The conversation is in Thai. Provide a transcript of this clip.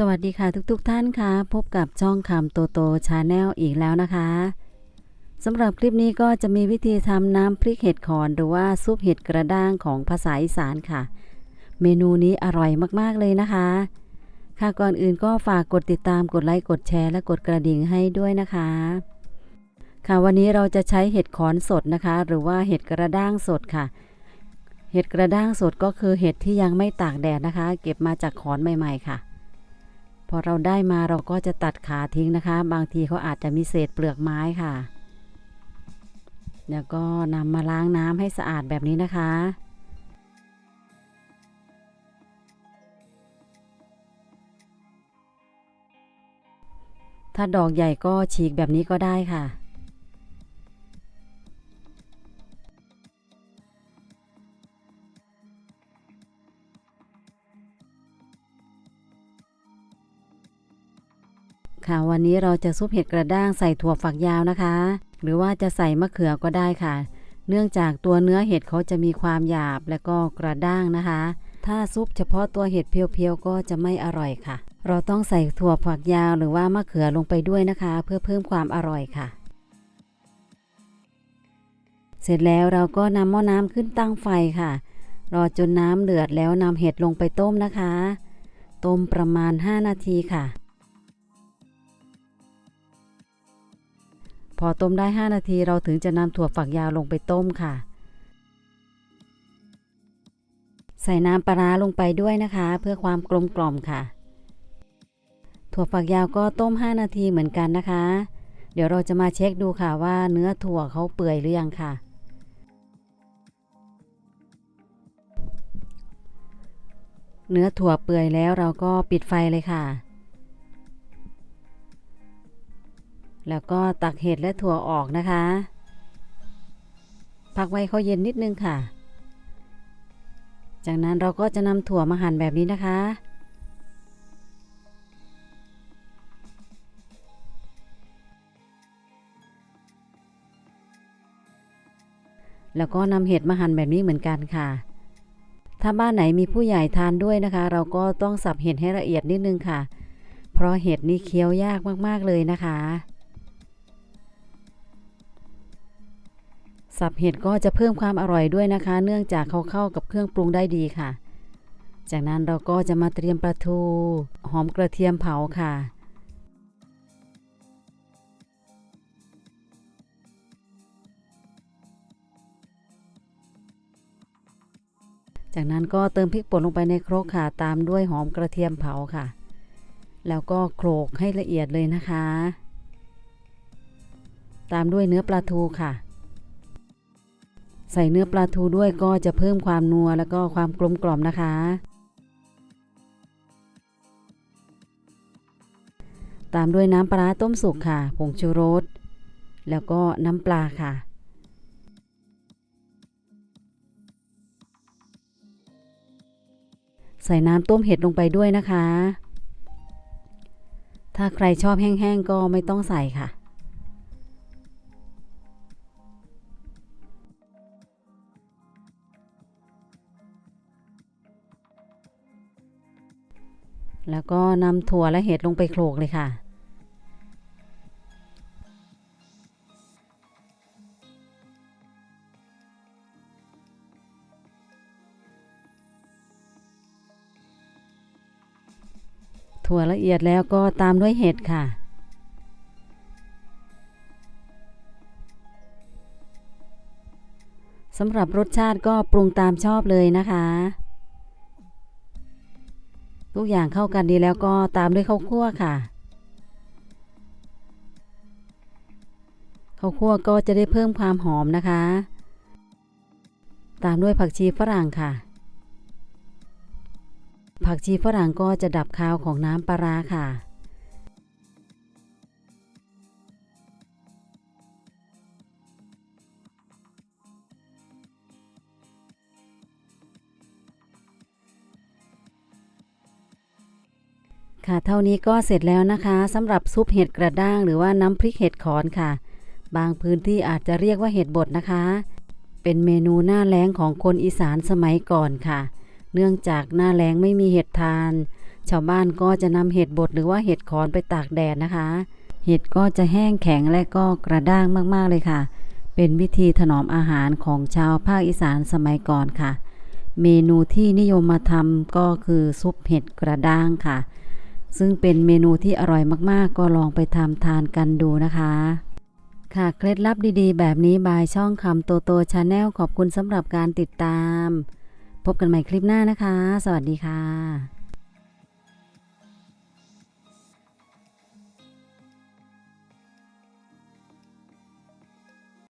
สวัสดีค่ะทุกๆทท่านค่ะ พบกับช่องคำโตโตชาแนลอีกแล้วนะคะสำหรับคลิปนี้ก็จะมีวิธีทำน้ำพริกเห็ดขอนหรือว่าซุปเห็ดกระด้างของภาษาอีสานค่ะ เมนูนี้อร่อยมากๆเลยนะคะ ค่ะก่อนอื่นก็ฝากกดติดตามกดไลค์กดแชร์และกดกระดิ่งให้ด้วยนะคะ ค่ะวันนี้เราจะใช้เห็ดขอนสดนะคะ หรือว่าเห็ดกระด้างสดค่ะ เห็ดกระด้างสดก็คือเห็ดที่ยังไม่ตากแดดนะคะ เก็บมาจากขอนใหม่ ๆ ค่ะ พอเราได้มาเราก็จะตัดขาทิ้งนะคะ บางทีเขาอาจจะมีเศษเปลือกไม้ค่ะ แล้วก็นำมาล้างน้ำให้สะอาดแบบนี้นะคะถ้าดอกใหญ่ก็ฉีกแบบนี้ก็ได้ค่ะ ค่ะ วันนี้เราจะซุปเห็ดกระด้างใส่ถั่วฝักยาวนะคะ หรือว่าจะใส่มะเขือก็ได้ค่ะ เนื่องจากตัวเนื้อเห็ดเขาจะมีความหยาบและก็กระด้างนะคะ ถ้าซุปเฉพาะตัวเห็ดเพียวๆก็จะไม่อร่อยค่ะ เราต้องใส่ถั่วฝักยาวหรือว่ามะเขือลงไปด้วยนะคะ เพื่อเพิ่มความอร่อยค่ะ เสร็จแล้วเราก็นำหม้อน้ำขึ้นตั้งไฟค่ะ รอจนน้ำเดือดแล้วนำเห็ดลงไปต้มนะคะ ต้มประมาณ 5 นาทีค่ะ พอต้มได้ 5 นาทีเราถึงจะนำถั่วฝักยาวลงไปต้มค่ะ ใส่น้ำปลาลงไปด้วยนะคะ เพื่อความกลมกล่อมค่ะ ถั่วฝักยาวก็ต้ม 5 นาทีเหมือนกันนะคะ เดี๋ยวเราจะมาเช็คดูค่ะว่าเนื้อถั่วเขาเปื่อยหรือยังค่ะเนื้อถั่วเปื่อยแล้วเราก็ปิดไฟเลยค่ะ แล้วก็ตักเห็ดและถั่วออกนะคะ พักไว้เขาเย็นนิดนึงค่ะ จากนั้นเราก็จะนำถั่วมาหั่นแบบนี้นะคะ แล้วก็นำเห็ดมาหั่นแบบนี้เหมือนกันค่ะ ถ้าบ้านไหนมีผู้ใหญ่ทานด้วยนะคะ เราก็ต้องสับเห็ดให้ละเอียดนิดนึงค่ะ เพราะเห็ดนี่เคี้ยวยากมากๆเลยนะคะ สับเห็ดก็จะเพิ่มความอร่อยด้วยนะคะ เนื่องจากเขาเข้ากับเครื่องปรุงได้ดีค่ะ จากนั้นเราก็จะมาเตรียมปลาทู หอมกระเทียมเผาค่ะ จากนั้นก็เติมพริกป่นลงไปในครกค่ะ ตามด้วยหอมกระเทียมเผาค่ะ แล้วก็โขลกให้ละเอียดเลยนะคะ ตามด้วยเนื้อปลาทูค่ะ ใส่เนื้อปลาทูด้วยก็จะเพิ่มความนัวแล้วก็ความกลมกล่อมนะคะ ตามด้วยน้ำปลาต้มสุกค่ะผงชูรส แล้วก็น้ำปลาค่ะใส่น้ำต้มเห็ดลงไปด้วยนะคะ ถ้าใครชอบแห้งๆก็ไม่ต้องใส่ค่ะ แล้วก็นำถั่วและเห็ดลงไปโขลกเลยค่ะ ถั่วละเอียดแล้วก็ตามด้วยเห็ดค่ะสำหรับรสชาติก็ปรุงตามชอบเลยนะคะ ทุกอย่างเข้ากันดีแล้วก็ตามด้วยข้าวคั่วค่ะข้าวคั่วก็จะได้เพิ่มความหอมนะคะ ตามด้วยผักชีฝรั่งค่ะ ผักชีฝรั่งก็จะดับคาวของน้ำปลาร้าค่ะ ค่ะ เท่านี้ก็เสร็จแล้วนะคะสำหรับซุปเห็ดกระด้างหรือว่าน้ำพริกเห็ดขอนค่ะ บางพื้นที่อาจจะเรียกว่าเห็ดบดนะคะ เป็นเมนูหน้าแล้งของคนอีสานสมัยก่อนค่ะ เนื่องจากหน้าแล้งไม่มีเห็ดทาน ชาวบ้านก็จะนำเห็ดบดหรือว่าเห็ดขอนไปตากแดดนะคะ เห็ดก็จะแห้งแข็งและก็กระด้างมากๆเลยค่ะ เป็นวิธีถนอมอาหารของชาวภาคอีสานสมัยก่อนค่ะ เมนูที่นิยมมาทำก็คือซุปเห็ดกระด้างค่ะ ซึ่งเป็นเมนูที่อร่อยมากๆ ก็ลองไปทำทานกันดูนะคะ ค่ะเคล็ดลับดีๆ แบบนี้บายช่องคำโตโตชาแนลขอบคุณสำหรับการติดตาม พบกันใหม่คลิปหน้านะคะ สวัสดีค่ะ